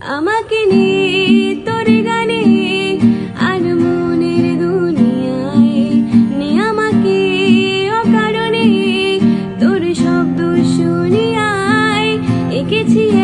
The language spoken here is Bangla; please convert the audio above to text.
আমাকে নিয়ে তোর গানে আর মনের দুনিয়ায় নিয়ে আমাকে অকারণে তোর শব্দ শুনিয়ায় এঁকেছি